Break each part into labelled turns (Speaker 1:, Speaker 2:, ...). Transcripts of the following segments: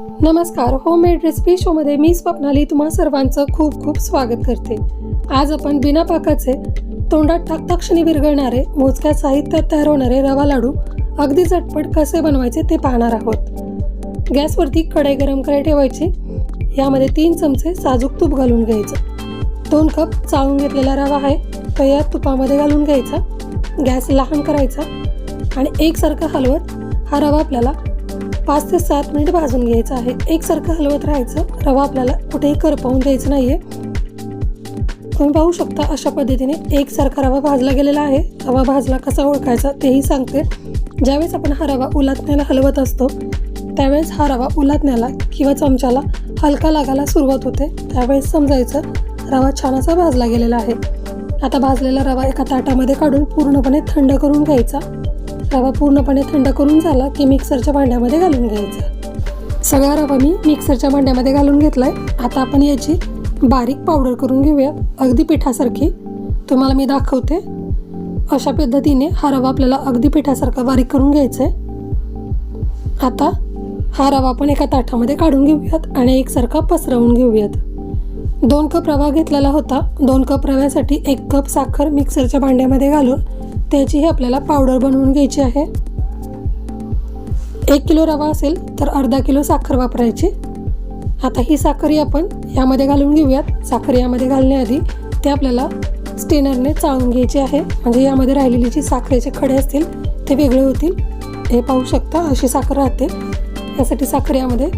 Speaker 1: नमस्कार homemade recipe शोमध्ये मी स्वप्नाली तुम्हा सर्वांचं खूप खूप स्वागत करते. आज आपण बिना पाकाचे तोंडात टाकता विरघळणारे मोजक्या साहित्यात तयार होणारे रवा लाडू अगदी झटपट कसे बनवायचे ते पाहणार आहोत. गॅसवरती कढई गरम करायला ठेवायची. यामध्ये तीन चमचे साजूक तूप घालून घ्यायचं. दोन कप चाळून घेतलेला रवा आहे तो या तुपामध्ये घालून घ्यायचा. गॅस लहान करायचा. आणि एकसारखा हलवत हा रवा आपल्याला पाच ते सात मिनिट भाजून घ्यायचं आहे. एकसारखं हलवत राहायचं. रवा आपल्याला कुठेही करपवून द्यायचं नाही आहे तुम्ही पाहू शकता अशा पद्धतीने एकसारखा रवा भाजला गेलेला आहे. रवा भाजला कसा ओळखायचा तेही सांगते. ज्यावेळेस आपण हा रवा उलाटण्याला हलवत असतो त्यावेळेस हा रवा उलाटण्याला किंवा चमच्याला हलका लागायला सुरुवात होते. त्यावेळेस समजायचं रवा छान असा भाजला गेलेला आहे. आता भाजलेला रवा एका ताटामध्ये काढून पूर्णपणे थंड करून घ्यायचा. रवा पूर्णपणे थंड करून झाला की मिक्सरच्या भांड्यामध्ये घालून घ्यायचा. सगळा रवा मी मिक्सरच्या भांड्यामध्ये घालून घेतला आहे आता आपण याची बारीक पावडर करून घेऊया. अगदी पिठासारखी. तुम्हाला मी दाखवते. अशा पद्धतीने हा रवा आपल्याला अगदी पिठासारखा बारीक करून घ्यायचा आहे आता हा रवा आपण एका ताटामध्ये काढून घेऊयात आणि एकसारखा पसरवून घेऊयात. दोन कप रवा घेतलेला होता. दोन कप रव्यासाठी एक कप साखर मिक्सरच्या भांड्यामध्ये घालून त्याचीही आपल्याला पावडर बनवून घ्यायची आहे. एक किलो रवा असेल तर अर्धा किलो साखर वापरायची. आता ही साखर आपण यामध्ये घालून घेऊयात. साखर यामध्ये घालण्याआधी ते आपल्याला स्टेनरने चाळून घ्यायची आहे. म्हणजे यामध्ये राहिलेली जी साखरेचे खडे असतील ते वेगळे होतील. हे पाहू शकता अशी साखर राहते. यासाठी साखर यामध्ये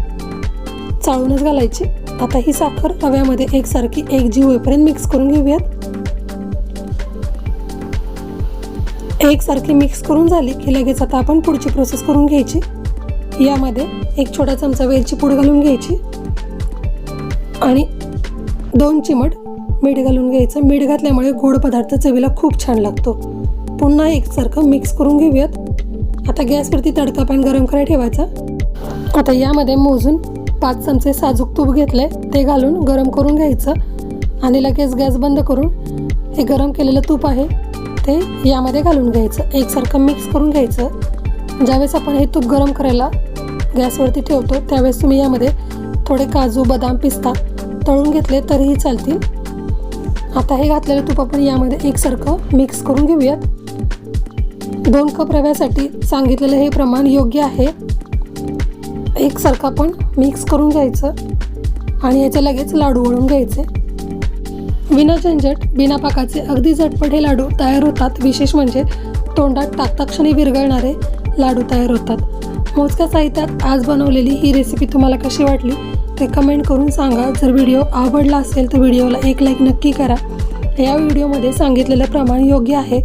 Speaker 1: चाळूनच घालायची. आता ही साखर रव्यामध्ये एकसारखी एक जीव होईपर्यंत मिक्स करून घेऊयात. एकसारखी मिक्स करून झाली की लगेच आता आपण पुढची प्रोसेस करून घ्यायची. यामध्ये एक छोटा चमचा वेलची पूड घालून घ्यायची. आणि दोन चिमट मीठ घालून घ्यायचं. मीठ घातल्यामुळे गोड पदार्थ चवीला खूप छान लागतो. पुन्हा एकसारखं मिक्स करून घेऊयात. आता गॅसवरती तडका पॅन गरम करायला ठेवायचा. आता यामध्ये मोजून पाच चमचे साजूक तूप घेतले ते घालून गरम करून घ्यायचं. आणि लगेच गॅस बंद करून हे गरम केलेलं तूप आहे. ते यामध्ये घालून घ्यायचं. एकसारखं मिक्स करून घ्यायचं. ज्यावेळेस आपण हे तूप गरम करायला गॅसवरती ठेवतो त्यावेळेस तुम्ही यामध्ये थोडे काजू बदाम पिस्ता तळून घेतले तरीही चालतील. आता हे घातलेलं तूप आपण यामध्ये एकसारखं मिक्स करून घेऊयात. दोन कप रव्यासाठी सांगितलेलं हे प्रमाण योग्य आहे. एकसारखं आपण मिक्स करून घ्यायचं आणि याचे लगेच लाडू वळून घ्यायचे. विना झंझट बिना पाकाचे अगदी झटपट हे लाडू तयार होतात. विशेष म्हणजे तोंडात टाकताक्षणी विरघळणारे लाडू तयार होतात. मोजक्या साहित्यात आज बनवलेली ही रेसिपी तुम्हाला कशी वाटली ते कमेंट करून सांगा. जर व्हिडिओ आवडला असेल तर व्हिडिओला एक लाईक नक्की करा. या व्हिडिओमध्ये सांगितलेलं प्रमाण योग्य आहे.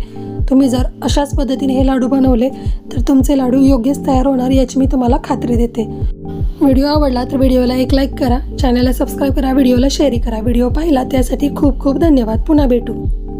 Speaker 1: तुम्ही जर अशाच पद्धतीने हे लाडू बनवले तर तुमचे लाडू योग्यच तयार होणार याची मी तुम्हाला खात्री देते. व्हिडिओ आवडला तर व्हिडिओला एक लाईक करा. चॅनलला सबस्क्राईब करा व्हिडिओला शेअर करा. व्हिडिओ पाहिला त्यासाठी खूप खूप धन्यवाद. पुन्हा भेटू.